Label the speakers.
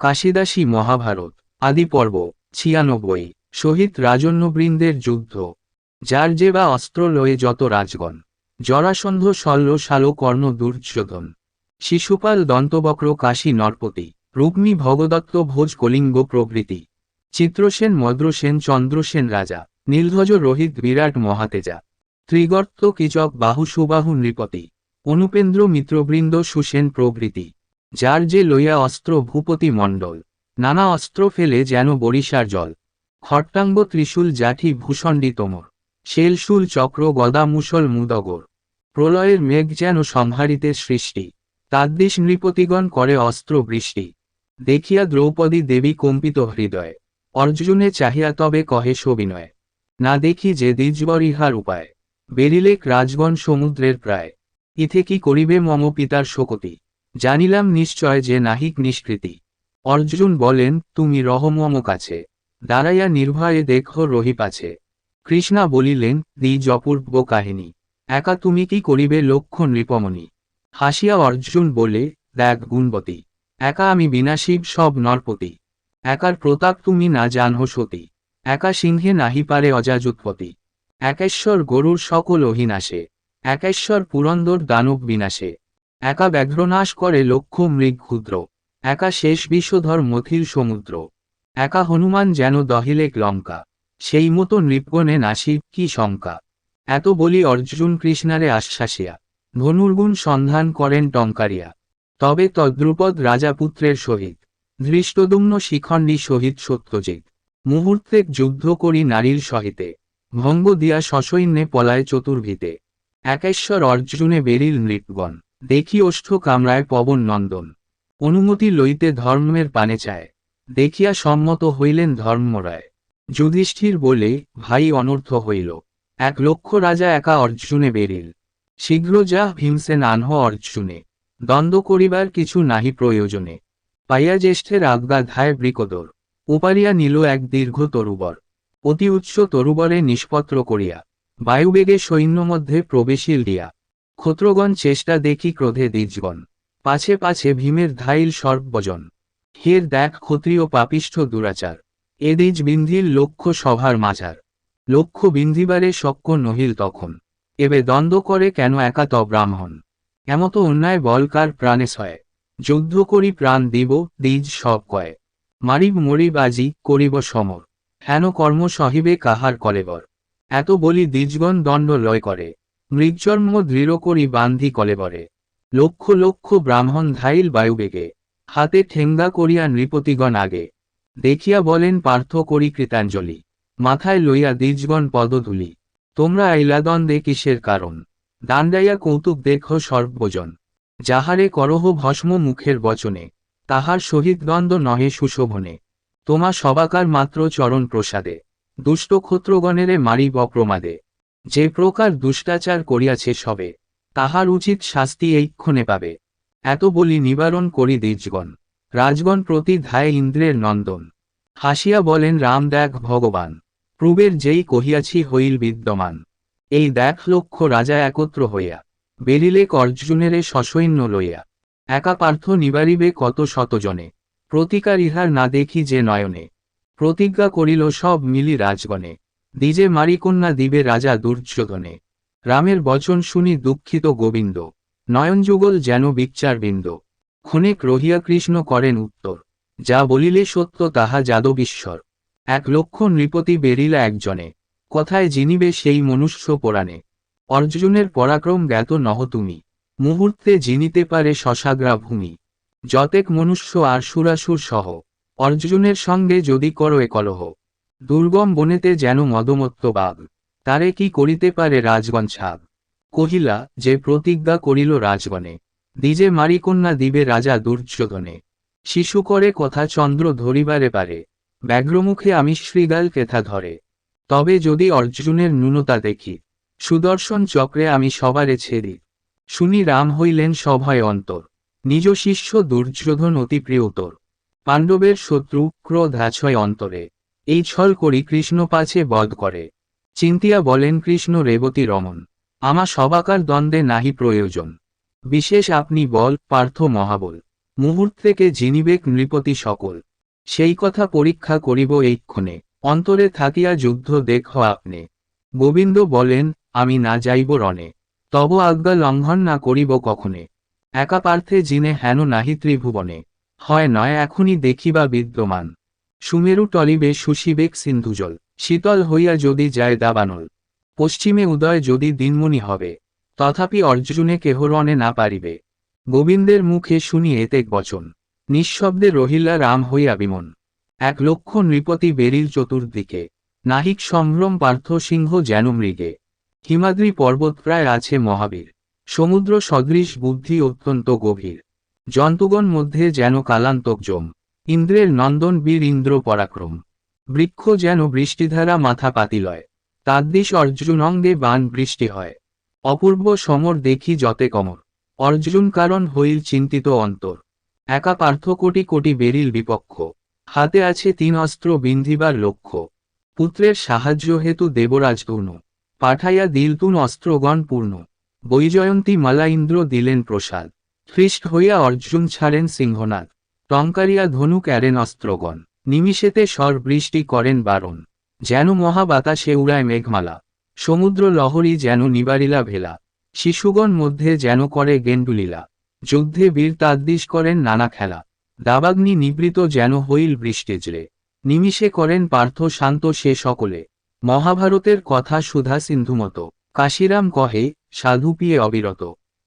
Speaker 1: কাশিদাসী মহাভারত, আদি পর্ব, ছিয়ানব্বই, শহীদ রাজন্যবৃন্দের যুদ্ধ। যার যে বা অস্ত্র লয়ে যত রাজগণ, জরাসন্ধ শল্য শালো কর্ণ দুর্যোধন, শিশুপাল দন্তবক্র কাশী নরপতি রুগ্মী ভগদত্ত ভোজ কলিঙ্গ প্রভৃতি, চিত্রসেন মদ্রসেন চন্দ্রসেন রাজা, নীলধ্বজ রোহিত বিরাট মহাতেজা, ত্রিগর্ত কিচক বাহু সুবাহু নৃপতি, অনুপেন্দ্র মিত্রবৃন্দ সুসেন প্রভৃতি। যার যে লইয়া অস্ত্র ভূপতি মণ্ডল, নানা অস্ত্র ফেলে যেন বরিশার জল। খট্টাঙ্গ ত্রিশূল জাঠি ভূষণ্ডী তোমর শেলশুল চক্র গদা মুসল মুদগর। প্রলয়ের মেঘ যেন সংহারিতে সৃষ্টি, তাদ্দেশ নৃপতিগণ করে অস্ত্র বৃষ্টি। দেখিয়া দ্রৌপদী দেবী কম্পিত হৃদয়, অর্জুনে চাহিয়া তবে কহে সবিনয় না দেখি যে দ্বিজবর ইহার উপায়। বেরিলেক রাজগণ সমুদ্রের প্রায়। ইথে কি করিবে মম পিতার শোকতি? জানিলাম নিশ্চয় যে নাহিক নিষ্কৃতি। অর্জুন বলেন, তুমি রহমম কাছে। দাঁড়াইয়া নির্ভয়ে দেখো রহিপাছে। কৃষ্ণা বলিলেন দ্বিজ অপূর্ব কাহিনী। একা তুমি কি করিবে লক্ষ্য নৃপমণি? হাসিয়া অর্জুন বলে, দেখ গুণবতী, একা আমি বিনাশীব সব নরপতি। একার প্রতাপ তুমি না জানহ সতী। একা সিংহে নাহি পারে অজাজুৎপতি একেশ্বর গরুর সকল অহিনাশে একেশ্বর পুরন্দর দানব বিনাশে। একা ব্যাঘ্রনাশ করে লক্ষ্য মৃগ ক্ষুদ্র, একা শেষ বিশ্বধর মথির সমুদ্র। একা হনুমান যেন দহিলেক লঙ্কা, সেই মতো নৃপগণে নাসি কি শঙ্কা? এত বলি অর্জুন কৃষ্ণারে আশ্বাসিয়া, ধনুর্গুণ সন্ধান করেন টঙ্কারিয়া। তবে তদ্রুপদ রাজাপুত্রের সহিত, ধৃষ্টদুম্ন শিখণ্ডী সহিত সত্যজিৎ। মুহূর্তে যুদ্ধ করি নারীর সহিতে, ভঙ্গ দিয়া সসৈন্যে পলায় চতুর্ভিতে। একেশ্বর অর্জুনে বেরিল নৃপগণ। দেখি ওষ্ঠ কামরায় পবন নন্দন। অনুমতি লইতে ধর্মের পানে চায়। দেখিয়া সম্মত হইলেন ধর্মরায়। যুধিষ্ঠির বলে, ভাই অনর্থ হইল। এক লক্ষ রাজা একা অর্জুনে বেরিল। শীঘ্র যা ভীমসেন আনহ অর্জুনে। দ্বন্দ্ব করিবার কিছু নাহি প্রয়োজনে। পাইয়া জ্যেষ্ঠের আজ্ঞা ধায় বৃকদর। উপারিয়া নিল এক দীর্ঘ তরুবর। অতি উচ্চ তরুবরে নিষ্পত্র করিয়া। বায়ুবেগে সৈন্য মধ্যে প্রবেশিল দিয়া। ক্ষত্রগণ চেষ্টা দেখি ক্রোধে দ্বিজগণ। পাছে পাছে ভীমের ধাইল সর্বজন। হের দেখ ক্ষত্রিয় পাপিষ্ঠ দুরাচার। এদিজ বিন্ধির লক্ষ্য সভার মাঝার। লক্ষ্য বিন্ধিবারে শক্য নহিল তখন। এবে দ্বন্দ্ব করে কেন একা ত ব্রাহ্মণ? এমত অন্যায় বলকার প্রাণে ছয়? যুদ্ধ করি প্রাণ দিব, দ্বিজ সব কয়। মারিব মরিব আজি, করিব সমর। হেন কর্ম সহিবে কাহার কলেবর? এত বলি দ্বিজগণ দণ্ড লয় করে। মৃগজন্ম দৃঢ় করি বান্ধি কলেবরে লক্ষ লক্ষ ব্রাহ্মণ ধাইল বায়ুবেগে হাতে ঠেঙ্গা করিয়া নৃপতিগণ আগে। দেখিয়া বলেন, পার্থ করি কৃতাঞ্জলি। মাথায় লইয়া দ্বিজগণ পদধুলি তোমরা আইলাদ্বন্দ্বে কিসের কারণ? দাণ্ডাইয়া কৌতুক দেখ সর্বজন। যাহারে করহ ভস্ম মুখের বচনে, তাহার সহিত দ্বন্দ্ব নহে সুশোভনে। তোমা সবাকার মাত্র চরণ প্রসাদে। দুষ্ট ক্ষত্রগণেরে মারিব অপ্রমাদে। যে প্রকার দুষ্টাচার করিয়াছে সবে, তাহার উচিত শাস্তি এইক্ষণে পাবে। এত বলি নিবারণ করি দ্বিজগণ। রাজগণ প্রতি ধায় ইন্দ্রের নন্দন। হাসিয়া বলেন, রাম দেখ ভগবান পূর্বের যেই কহিয়াছি হইল বিদ্যমান। এই দেখ লক্ষ রাজা একত্র হইয়া বেরিলেক অর্জুনেরে সসৈন্য লইয়া। একা পার্থ নিবারিবে কত শতজনে। প্রতিকার ইহার না দেখি যে নয়নে। প্রতিজ্ঞা করিল সব মিলি রাজগণে। দ্বিজে মারিকন্যা দিবে রাজা দুর্যোধনে। রামের বচন শুনি দুঃখিত গোবিন্দ। নয়নযুগল যেন বিচ্চার বিন্দ ক্ষণেক রহিয়া কৃষ্ণ করেন উত্তর। যা বলিলে সত্য তাহা যাদবীশ্বর। এক লক্ষ নৃপতি বেরিলা একজনে। কথায় জিনিবে সেই মনুষ্য পুরাণে। অর্জুনের পরাক্রম জ্ঞাত নহ তুমি। মুহূর্তে জিনিতে পারে শশাগ্রা ভূমি। যতেক মনুষ্য আর সুরাসুর সহ। অর্জুনের সঙ্গে যদি করো এ কলহ। দুর্গম বনেতে যেন মদমত্ত বাঘ তারে কি করিতে পারে রাজগণ ছাগ কহিলা, যে প্রতিজ্ঞা করিল রাজগণে, দ্বিজে মারিকন্যা দিবে রাজা দুর্যোধনে। শিশু করে কথা চন্দ্র ধরিবারে পারে, ব্যাঘ্রমুখে আমি শ্রীগাল কেথা ধরে। তবে যদি অর্জুনের ন্যূনতা দেখি, সুদর্শন চক্রে আমি সবারে ছেড়ি শুনি রাম হইলেন সভয় অন্তর, নিজ শিষ্য দুর্যোধন অতি প্রিয়তর। পাণ্ডবের শত্রু ক্রোধ আছয় অন্তরে। এই ছল করি কৃষ্ণ পাছে বধ করে। চিন্তিয়া বলেন, কৃষ্ণ রেবতী রমন আমা সবাকার দ্বন্দ্বে নাহি প্রয়োজন। বিশেষ আপনি বল, পার্থ মহাবল। মুহূর্ত মুহূর্তেকে জিনিবেক নৃপতি সকল। সেই কথা পরীক্ষা করিব এইক্ষণে, অন্তরে থাকিয়া যুদ্ধ দেখ আপনি। গোবিন্দ বলেন, আমি না যাইব রণে। তব আজ্ঞা লঙ্ঘন না করিব কখনে। একা পার্থে জিনে হেন নাহি ত্রিভুবনে। হয় নয় এখনই দেখিবা বিদ্যমান। সুমেরু টলিবে সুশিবেক সিন্ধুজল শীতল হইয়া যদি যায় দাবানল। পশ্চিমে উদয় যদি দিনমণি হবে। তথাপি অর্জুনে কেহ রণে না পারিবে। গোবিন্দের মুখে শুনি এতেক বচন। নিঃশব্দে রহিলা রাম হইয়া বিমন এক লক্ষ নৃপতি বেরিল চতুর্দিকে। নাহিক সম্ভ্রম পার্থ সিংহ যেন মৃগে। হিমাদ্রি পর্বত প্রায় আছে মহাবীর। সমুদ্র সদৃশ বুদ্ধি অত্যন্ত গভীর। জন্তুগণ মধ্যে যেন কালান্তক জম। ইন্দ্রের নন্দন বীর ইন্দ্র পরাক্রম। বৃক্ষ যেন বৃষ্টিধারা মাথা পাতিলয়। অর্জুন অঙ্গে বান বৃষ্টি হয়। অপূর্ব সমর দেখি যতে কমর। অর্জুন কারণ হইল চিন্তিত অন্তর। একা পার্থ কোটি কোটি বেরিল বিপক্ষ। হাতে আছে তিন অস্ত্র বিন্ধিবার লক্ষ্য। পুত্রের সাহায্য হেতু দেবরাজ তূর্ণ পাঠাইয়া দিল তুন অস্ত্রগণ পূর্ণ। বৈজয়ন্তী মালা ইন্দ্র দিলেন প্রসাদ। খ্রিস্ট হইয়া অর্জুন ছাড়েন সিংহনাথ টঙ্কারিয়া ধনুক এরেন অস্ত্রগণ, নিমিষেতে স্বর বৃষ্টি করেন বারণ, যেন মহাবাতাসে উড়ায় মেঘমালা, সমুদ্র লহরী যেন নিবারিলা ভেলা, শিশুগণ মধ্যে যেন করে গেন্ডুলীলা যুদ্ধে বীর তাদ্দিশ করেন নানা খেলা, দাবাগ্নি নিবৃত যেন হইল বৃষ্টিজলে নিমিষে করেন পার্থ শান্ত সে সকলে, মহাভারতের কথা সুধা সিন্ধুমত, কাশিরাম কহে, সাধু পিয়ে অবিরত।